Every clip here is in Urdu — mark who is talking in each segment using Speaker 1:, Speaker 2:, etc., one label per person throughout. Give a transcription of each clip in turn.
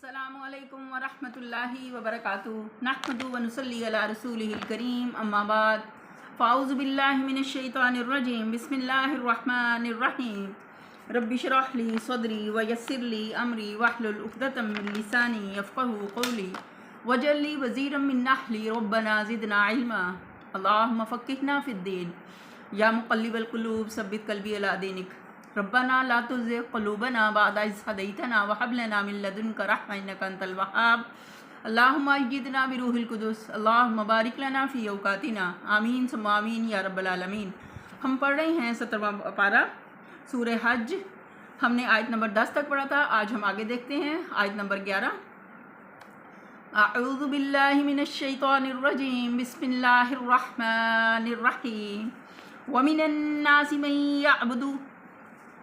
Speaker 1: السلام علیکم ورحمۃ اللہ وبرکاتہ نحمد و نصلی علی رسول الکریم اما بعد فاعوذ باللہ من الشیطان الرجیم بسم اللہ الرحمن الرحیم رب شرح لی صدری ویسر لی امری ربنا لا تزغ قلوبنا بعد إذ هديتنا وهب لنا من لدنك رحمة إنك أنت الوهاب. اللهم أيدنا بروح القدس. اللهم بارك لنا في أوقاتنا. آمین ثم آمین یا رب العالمین ہم پڑھ رہے ہیں سترواں پارہ سورہ حج. ہم نے آیت نمبر دس تک پڑھا تھا. آج ہم آگے دیکھتے ہیں آیت نمبر گیارہ. اعوذ باللہ من الشیطان الرجیم. بسم اللہ الرحمن الرحیم. ومن الناس من يعبد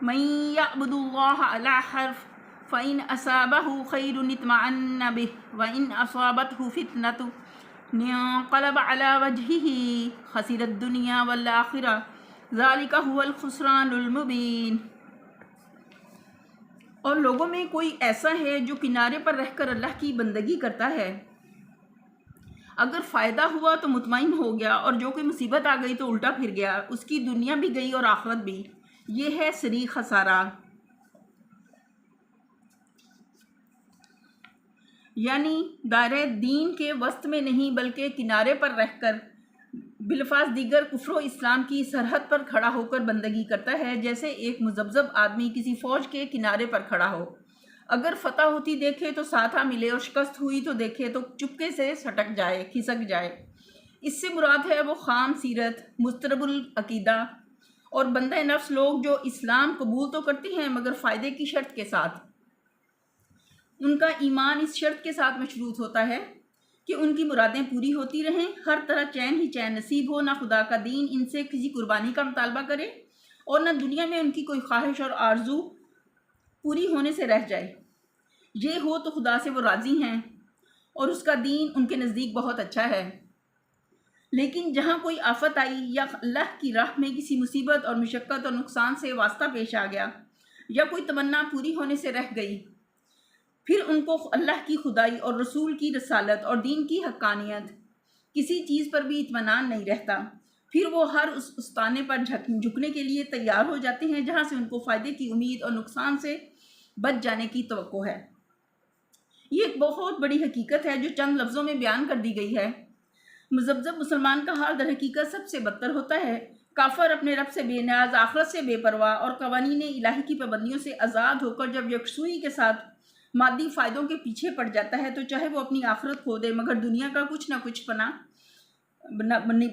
Speaker 1: من يعبد الله على حرف فإن أصابه خير اطمأن به وإن أصابته فتنة انقلب على وجهه خسر الدنيا والآخرة. ذلك هو الخسران المبين. اور لوگوں میں کوئی ایسا ہے جو کنارے پر رہ کر اللہ کی بندگی کرتا ہے؟ اگر فائدہ ہوا تو مطمئن ہو گیا اور جو کوئی مصیبت آ گئی تو الٹا پھر گیا، اس کی دنیا بھی گئی اور آخرت بھی۔ یہ ہے سری خسارہ۔ یعنی دائرہ دین کے وسط میں نہیں بلکہ کنارے پر رہ کر بالفاظ دیگر کفر و اسلام کی سرحد پر کھڑا ہو کر بندگی کرتا ہے، جیسے ایک مزبزب آدمی کسی فوج کے کنارے پر کھڑا ہو۔ اگر فتح ہوتی دیکھے تو ساتھا ملے اور شکست ہوئی تو دیکھے تو چپکے سے سٹک جائے، کھسک جائے۔ اس سے مراد ہے وہ خام سیرت، مسترب العقیدہ۔ اور بندہ نفس، لوگ جو اسلام قبول تو کرتے ہیں، مگر فائدے کی شرط کے ساتھ۔ ان کا ایمان اس شرط کے ساتھ مشروط ہوتا ہے کہ ان کی مرادیں پوری ہوتی رہیں۔ ہر طرح چین ہی چین نصیب ہو، نہ خدا کا دین ان سے کسی قربانی کا مطالبہ کرے اور نہ دنیا میں ان کی کوئی خواہش اور آرزو پوری ہونے سے رہ جائے۔ یہ ہو تو خدا سے وہ راضی ہیں اور اس کا دین ان کے نزدیک بہت اچھا ہے۔ لیکن جہاں کوئی آفت آئی یا اللہ کی راہ میں کسی مصیبت اور مشقت اور نقصان سے واسطہ پیش آ گیا یا کوئی تمنا پوری ہونے سے رہ گئی، پھر ان کو اللہ کی خدائی اور رسول کی رسالت اور دین کی حقانیت، کسی چیز پر بھی اطمینان نہیں رہتا۔ پھر وہ ہر اس استانے پر جھکنے کے لیے تیار ہو جاتے ہیں جہاں سے ان کو فائدے کی امید اور نقصان سے بچ جانے کی توقع ہے۔ یہ ایک بہت بڑی حقیقت ہے جو چند لفظوں میں بیان کر دی گئی ہے۔ مزبزب مسلمان کا حال در حقیقت سب سے بدتر ہوتا ہے۔ کافر اپنے رب سے بے نیاز، آخرت سے بے پرواہ اور قوانین الہی کی پابندیوں سے آزاد ہو کر جب یکسوئی کے ساتھ مادی فائدوں کے پیچھے پڑ جاتا ہے تو چاہے وہ اپنی آخرت کھو دے، مگر دنیا کا کچھ نہ کچھ پنا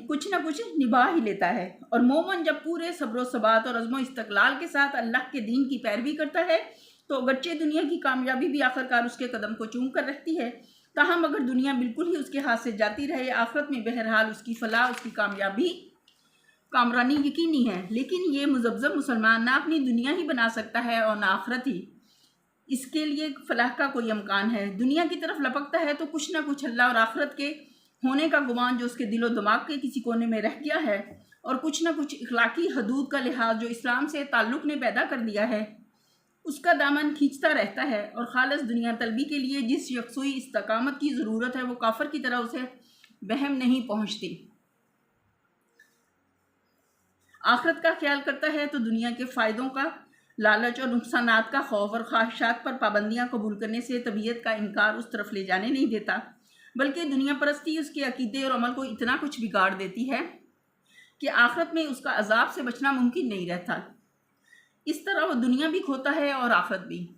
Speaker 1: کچھ نہ کچھ نبھا ہی لیتا ہے۔ اور مومن جب پورے صبر و ثبات اور عزم و استقلال کے ساتھ اللہ کے دین کی پیروی کرتا ہے، تو اگرچہ دنیا کی کامیابی بھی آخرکار اس کے قدم کو چوم کر رکھتی ہے تاہم اگر دنیا بالکل ہی اس کے ہاتھ سے جاتی رہے، آخرت میں بہرحال اس کی فلاح، اس کی کامیابی کامرانی یقینی ہے۔ لیکن یہ مزبزب مسلمان نہ اپنی دنیا ہی بنا سکتا ہے اور نہ آخرت ہی۔ اس کے لیے فلاح کا کوئی امکان ہے۔ دنیا کی طرف لپکتا ہے تو کچھ نہ کچھ اللہ اور آخرت کے ہونے کا گمان جو اس کے دل و دماغ کے کسی کونے میں رہ گیا ہے اور کچھ نہ کچھ اخلاقی حدود کا لحاظ جو اسلام سے تعلق نے پیدا کر دیا ہے۔ اس کا دامن کھینچتا رہتا ہے اور خالص دنیا طلبی کے لیے جس یکسوئی استقامت کی ضرورت ہے وہ کافر کی طرح اسے بہم نہیں پہنچتی۔ آخرت کا خیال کرتا ہے تو دنیا کے فائدوں کا لالچ اور نقصانات کا خوف اور خواہشات پر پابندیاں قبول کرنے سے طبیعت کا انکار اس طرف لے جانے نہیں دیتا، بلکہ دنیا پرستی، اس کے عقیدے اور عمل کو اتنا کچھ بگاڑ دیتی ہے کہ آخرت میں اس کا عذاب سے بچنا ممکن نہیں رہتا۔ اس طرح وہ دنیا بھی کھوتا ہے اور آخرت بھی۔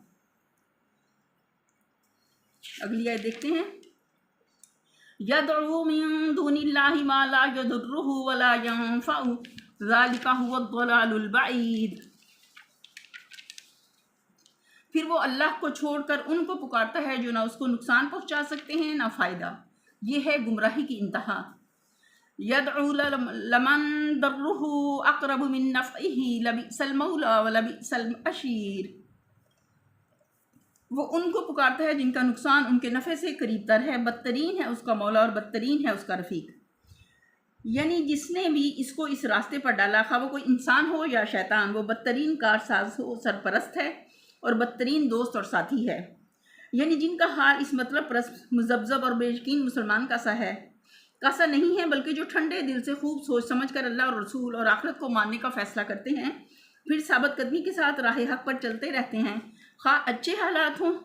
Speaker 1: اگلی آئے دیکھتے ہیں۔ يَدْعُو مِن دُونِ اللَّهِ مَا لَا يَدُرُّهُ وَلَا يَنفَعُ ذَلِكَ هُوَ الضَّلَالُ الْبَعِيدُ پھر وہ اللہ کو چھوڑ کر ان کو پکارتا ہے جو نہ اس کو نقصان پہنچا سکتے ہیں، نہ فائدہ۔ یہ ہے گمراہی کی انتہا۔ يدعو لمن ضره اقرب من نفعه، لبئس المولى ولبئس الاشیر وہ ان کو پکارتا ہے جن کا نقصان ان کے نفع سے قریب تر ہے، بدترین ہے اس کا مولا اور بدترین ہے اس کا رفیق. یعنی جس نے بھی اس کو اس راستے پر ڈالا، خواہ وہ کوئی انسان ہو یا شیطان، وہ بدترین کارساز ہو، سرپرست ہے اور بدترین دوست اور ساتھی ہے. یعنی جن کا حال اس مطلب پر مذبذب اور بے یقین مسلمان کا سا ہے. کاسا نہیں ہے بلکہ جو ٹھنڈے دل سے خوب سوچ سمجھ کر اللہ اور رسول اور آخرت کو ماننے کا فیصلہ کرتے ہیں، پھر ثابت قدمی کے ساتھ راہ حق پر چلتے رہتے ہیں۔ خواہ اچھے حالات ہوں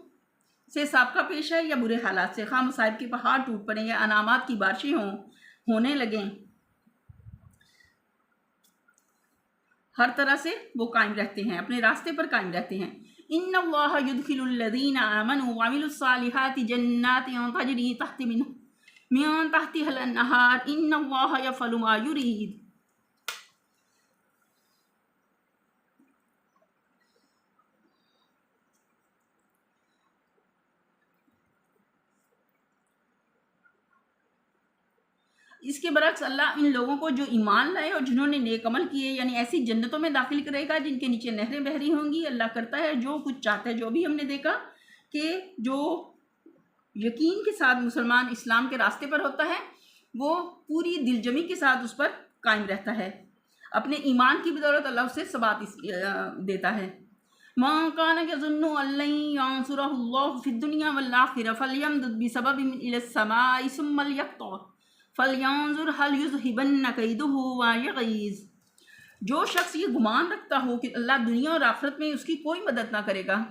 Speaker 1: سے سابقہ پیش ہے یا برے حالات سے، خواہ مصائب کے پہاڑ ٹوٹ پڑیں یا انعامات کی بارشیں ہوں، ہونے لگیں۔ ہر طرح سے وہ قائم رہتے ہیں، اپنے راستے پر قائم رہتے ہیں۔ ان اللہ يدخل الذین آمنوا وعملوا الصالحات جنات تجری تحت من تحتها الانہار، ان اللہ یفعل ما یرید. اس کے برعکس اللہ ان لوگوں کو جو ایمان لائے اور جنہوں نے نیک عمل کیے یعنی ایسی جنتوں میں داخل کرے گا جن کے نیچے نہریں بہری ہوں گی، اللہ کرتا ہے جو کچھ چاہتا ہے، جو بھی ہم نے دیکھا کہ جو یقین کے ساتھ مسلمان اسلام کے راستے پر ہوتا ہے، وہ پوری دل جمی کے ساتھ اس پر قائم رہتا ہے۔ اپنے ایمان کی بدولت اللہ اسے ثبات دیتا ہے۔ ماں کان کے یظن اللہ ينصره الله في الدنيا والآخرة فليمدد بسبب إلى السماء ثم ليقطع فلیانظر حل یذہبن قیدہ ویغیز جو شخص یہ گمان رکھتا ہو کہ اللہ دنیا اور آخرت میں اس کی کوئی مدد نہ کرے گا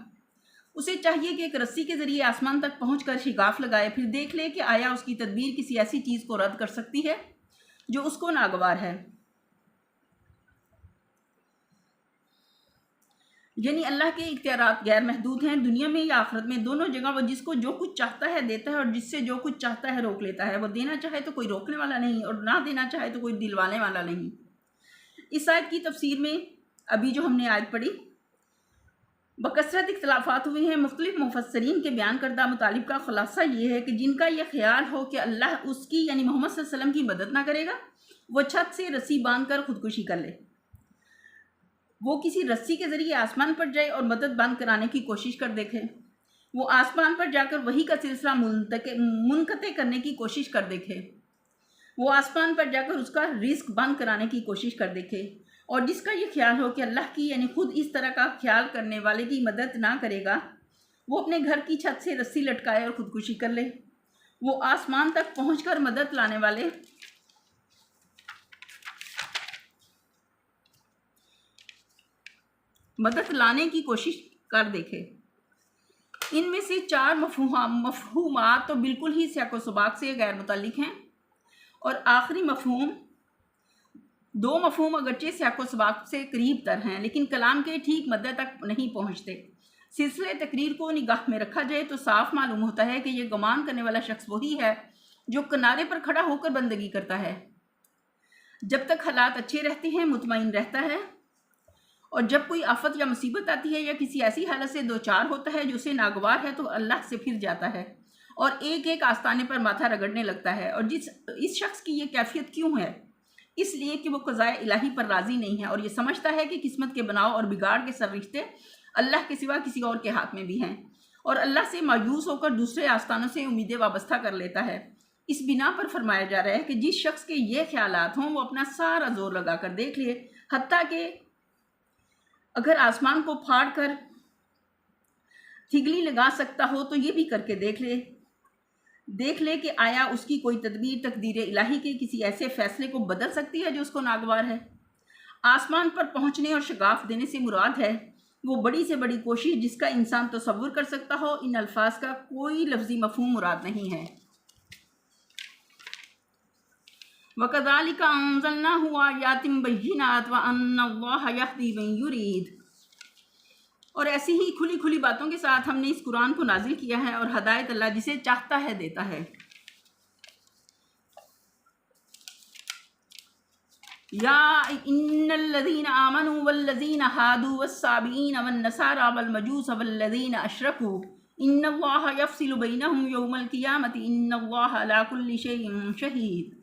Speaker 1: اسے چاہیے کہ ایک رسی کے ذریعے آسمان تک پہنچ کر شگاف لگائے، پھر دیکھ لے کہ آیا اس کی تدبیر کسی ایسی چیز کو رد کر سکتی ہے جو اس کو ناگوار ہے۔ یعنی اللہ کے اختیارات غیر محدود ہیں، دنیا میں یا آخرت میں، دونوں جگہ وہ جس کو جو کچھ چاہتا ہے دیتا ہے اور جس سے جو کچھ چاہتا ہے روک لیتا ہے۔ وہ دینا چاہے تو کوئی روکنے والا نہیں اور نہ دینا چاہے تو کوئی دلوانے والا نہیں۔ اس آیت کی تفسیر میں ابھی جو ہم نے آیت پڑھی بکثرت اختلافات ہوئے ہیں۔ مختلف مفسرین کے بیان کردہ مطالب کا خلاصہ یہ ہے کہ جن کا یہ خیال ہو کہ اللہ اس کی یعنی محمد صلی اللہ علیہ وسلم کی مدد نہ کرے گا، وہ چھت سے رسی باندھ کر خودکشی کر لے۔ وہ کسی رسی کے ذریعے آسمان پر جائے اور مدد بند کرانے کی کوشش کر دیکھے۔ وہ آسمان پر جا کر وہی کا سلسلہ منقطع کرنے کی کوشش کر دیکھے۔ وہ آسمان پر جا کر اس کا رزق بند کرانے کی کوشش کر دیکھے۔ اور جس کا یہ خیال ہو کہ اللہ کی یعنی خود اس طرح کا خیال کرنے والے کی مدد نہ کرے گا، وہ اپنے گھر کی چھت سے رسی لٹکائے اور خودکشی کر لے۔ وہ آسمان تک پہنچ کر مدد لانے والے۔ مدد لانے کی کوشش کر دیکھے۔ ان میں سے چار مفہومات تو بالکل ہی سیاق و سباق سے غیر متعلق ہیں۔ اور آخری مفہوم دو مفہوم اگرچہ سیاق و سباق سے قریب تر ہیں، لیکن کلام کے ٹھیک مدد تک نہیں پہنچتے۔ سلسلے تقریر کو نگاہ میں رکھا جائے تو صاف معلوم ہوتا ہے کہ یہ گمان کرنے والا شخص وہی ہے جو کنارے پر کھڑا ہو کر بندگی کرتا ہے۔ جب تک حالات اچھے رہتے ہیں، مطمئن رہتا ہے۔ اور جب کوئی آفت یا مصیبت آتی ہے یا کسی ایسی حالت سے دو چار ہوتا ہے جو اسے ناگوار ہے تو اللہ سے پھر جاتا ہے۔ اور ایک ایک آستانے پر ماتھا رگڑنے لگتا ہے۔ اور جس، اس شخص کی یہ کیفیت کیوں ہے؟ اس لیے کہ وہ قضائے الہی پر راضی نہیں ہے اور یہ سمجھتا ہے کہ قسمت کے بناؤ اور بگاڑ کے سر رشتے اللہ کے سوا کسی اور کے ہاتھ میں بھی ہیں اور اللہ سے مایوس ہو کر دوسرے آستانوں سے امیدیں وابستہ کر لیتا ہے۔ اس بنا پر فرمایا جا رہا ہے کہ جس شخص کے یہ خیالات ہوں وہ اپنا سارا زور لگا کر دیکھ لے، حتیٰ کہ اگر آسمان کو پھاڑ کر تھگلی لگا سکتا ہو تو یہ بھی کر کے دیکھ لے۔ دیکھ لے کہ آیا اس کی کوئی تدبیر، تقدیر الہی کے کسی ایسے فیصلے کو بدل سکتی ہے جو اس کو ناگوار ہے۔ آسمان پر پہنچنے اور شگاف دینے سے مراد ہے۔ وہ بڑی سے بڑی کوشش جس کا انسان تصور کر سکتا ہو، ان الفاظ کا کوئی لفظی مفہوم مراد نہیں ہے۔ وَكَذَلِكَ أَنزَلْنَاهُ آيَاتٍ بَيِّنَاتٍ وَأَنَّ اللَّهَ يَهْدِي مَن يُرِيدُ۔ اور ایسی ہی کھلی کھلی باتوں کے ساتھ ہم نے اس قرآن کو نازل کیا ہے اور ہدایت اللہ جسے چاہتا ہے دیتا ہے۔ یا ان الذین آمنوا والذین هادوا والصابئین والنصارى والمجوس والذین اشرکوا ان اللہ یفصل بینہم یوم القیامت ان اللہ علی کل شیء شہید۔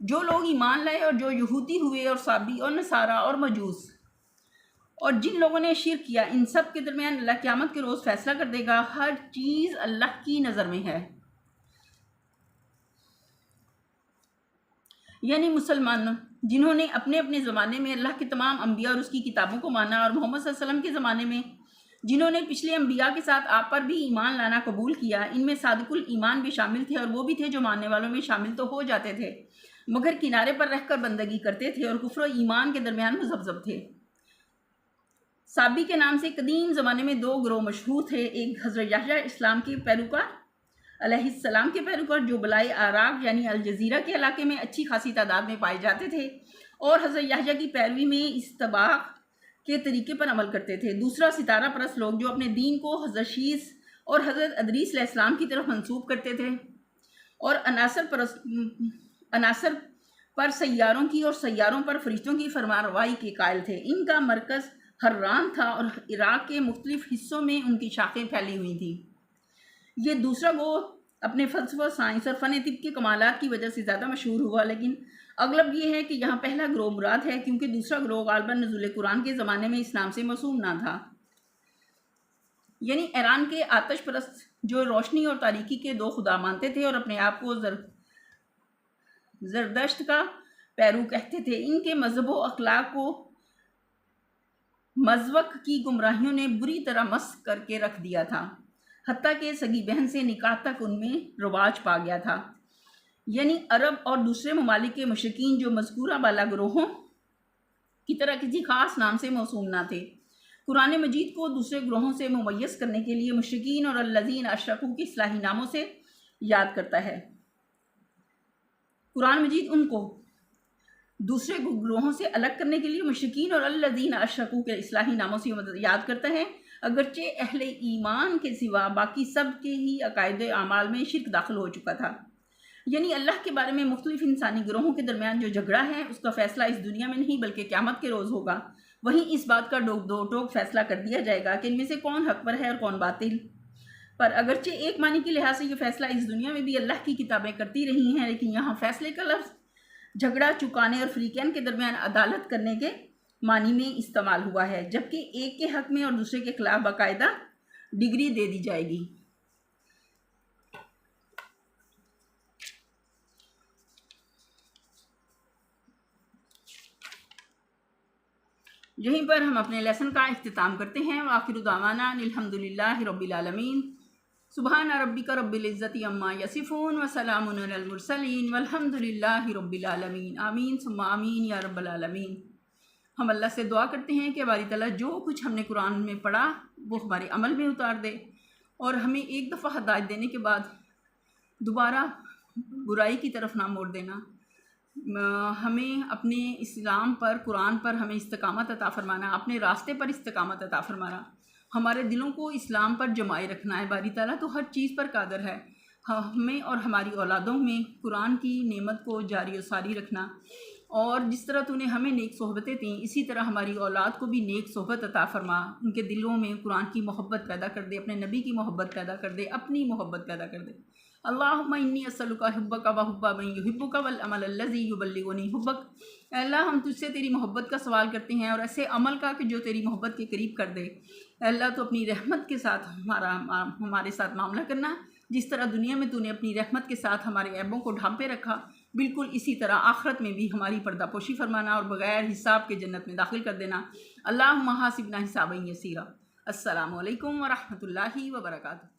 Speaker 1: جو لوگ ایمان لائے اور جو یہودی ہوئے اور صابی اور نصارہ اور مجوس اور جن لوگوں نے شرک کیا، ان سب کے درمیان اللہ قیامت کے روز فیصلہ کر دے گا، ہر چیز اللہ کی نظر میں ہے۔ یعنی مسلمان جنہوں نے اپنے اپنے زمانے میں اللہ کے تمام انبیاء اور اس کی کتابوں کو مانا اور محمد صلی اللہ علیہ وسلم کے زمانے میں جنہوں نے پچھلے انبیاء کے ساتھ آپ پر بھی ایمان لانا قبول کیا، ان میں صادق الایمان بھی شامل تھے اور وہ بھی تھے جو ماننے والوں میں شامل تو ہو جاتے تھے، مگر کنارے پر رہ کر بندگی کرتے تھے اور کفر و ایمان کے درمیان مزبزب تھے۔ صابی کے نام سے قدیم زمانے میں دو گروہ مشہور تھے، ایک حضرت یحییٰ اسلام کے پیروکار، علیہ السلام کے پیروکار جو بلائی عراق یعنی الجزیرہ کے علاقے میں اچھی خاصی تعداد میں پائے جاتے تھے اور حضرت یحییٰ کی پیروی میں استباق کے طریقے پر عمل کرتے تھے۔ دوسرا ستارہ پرست لوگ جو اپنے دین کو حضرت شیز اور حضرت ادریس علیہ السلام کی طرف منسوب کرتے تھے اور عناصر پرست، عناصر پر سیاروں کی اور سیاروں پر فرشتوں کی فرماروائی کے قائل تھے۔ ان کا مرکز حران تھا اور عراق کے مختلف حصوں میں ان کی شاخیں پھیلی ہوئی تھیں۔ یہ دوسرا وہ اپنے فلسفہ، سائنس اور فن طب کے کمالات کی وجہ سے زیادہ مشہور ہوا، لیکن اغلب یہ ہے کہ یہاں پہلا گروہ مراد ہے کیونکہ دوسرا گروہ غالباً نزول قرآن کے زمانے میں اسلام سے موسوم نہ تھا۔ یعنی ایران کے آتش پرست جو روشنی اور تاریکی کے دو خدا مانتے تھے اور اپنے آپ کو زر، زردشت کا پیرو کہتے تھے، ان کے مذہب و اخلاق کو مذوق کی گمراہیوں نے بری طرح مس کر کے رکھ دیا تھا۔ حتیٰ کہ سگی بہن سے نکاح تک ان میں رواج پا گیا تھا۔ یعنی عرب اور دوسرے ممالک کے مشرقین جو مذکورہ بالا گروہوں کی طرح کسی خاص نام سے موسوم نہ تھے۔ قرآن مجید کو دوسرے گروہوں سے ممیز کرنے کے لیے مشرقین اور الزین اشرقوں کی اصلاحی ناموں سے یاد کرتا ہے۔ قرآن مجید ان کو دوسرے گروہوں سے الگ کرنے کے لیے مشرقین اور الزین اشرقوں کے اصلاحی ناموں سے یاد کرتا ہے۔ اگرچہ اہل ایمان کے سوا باقی سب کے ہی عقائد اعمال میں شرک داخل ہو چکا تھا۔ یعنی اللہ کے بارے میں مختلف انسانی گروہوں کے درمیان جو جھگڑا ہے، اس کا فیصلہ اس دنیا میں نہیں، بلکہ قیامت کے روز ہوگا۔ وہیں اس بات کا ڈوک دو ٹوک فیصلہ کر دیا جائے گا کہ ان میں سے کون حق پر ہے اور کون باطل۔ پر اگرچہ ایک معنی کے لحاظ سے یہ فیصلہ اس دنیا میں بھی اللہ کی کتابیں کرتی رہی ہیں، لیکن یہاں فیصلے کا لفظ جھگڑا چکانے اور فریقین کے درمیان عدالت کرنے کے معنی میں استعمال ہوا ہے، جبکہ ایک کے حق میں اور دوسرے کے خلاف باقاعدہ ڈگری دے دی جائے گی۔ یہیں پر ہم اپنے لیسن کا اختتام کرتے ہیں۔ وآخر دعوانا الحمد للہ رب العالمین۔ سبحان ربک رب العزت اما یصفون وسلام علی المرسلین والحمد للہ رب العالمین. آمین، ثم آمین یا رب العالمین. ہم اللہ سے دعا کرتے ہیں کہ باری تعالیٰ جو کچھ ہم نے قرآن میں پڑھا وہ ہمارے عمل میں اتار دے اور ہمیں ایک دفعہ ہدایت دینے کے بعد دوبارہ برائی کی طرف نہ موڑ دینا۔ ہمیں اپنے اسلام پر، قرآن پر ہمیں استقامت عطا فرمانا، اپنے راستے پر استقامت عطا فرمانا۔ ہمارے دلوں کو اسلام پر جمائے رکھنا ہے، باری تعالیٰ تو ہر چیز پر قادر ہے۔ ہمیں اور ہماری اولادوں میں قرآن کی نعمت کو جاری و ساری رکھنا۔ اور جس طرح تو نے ہمیں نیک صحبتیں دیں، اسی طرح ہماری اولاد کو بھی نیک صحبت عطا فرما۔ ان کے دلوں میں قرآن کی محبت پیدا کر دے، اپنے نبی کی محبت پیدا کر دے، اپنی محبت پیدا کر دے۔ اللہم انی اسلک حبک و حب من یحبک والعمل الذی یبلغنی حبک۔ اے اللہ، ہم تجھ سے تیری محبت کا سوال کرتے ہیں اور ایسے عمل کا کہ جو تیری محبت کے قریب کر دے۔ اللہ تو اپنی رحمت کے ساتھ ہمارا ہمارے ساتھ معاملہ کرنا جس طرح دنیا میں تو نے اپنی رحمت کے ساتھ ہمارے عیبوں کو ڈھانپے رکھا، بالکل اسی طرح آخرت میں بھی ہماری پردہ پوشی فرمانا اور بغیر حساب کے جنت میں داخل کر دینا۔ اللہ محاسبنا حساب یسیرہ السلام علیکم ورحمۃ اللہ وبرکاتہ۔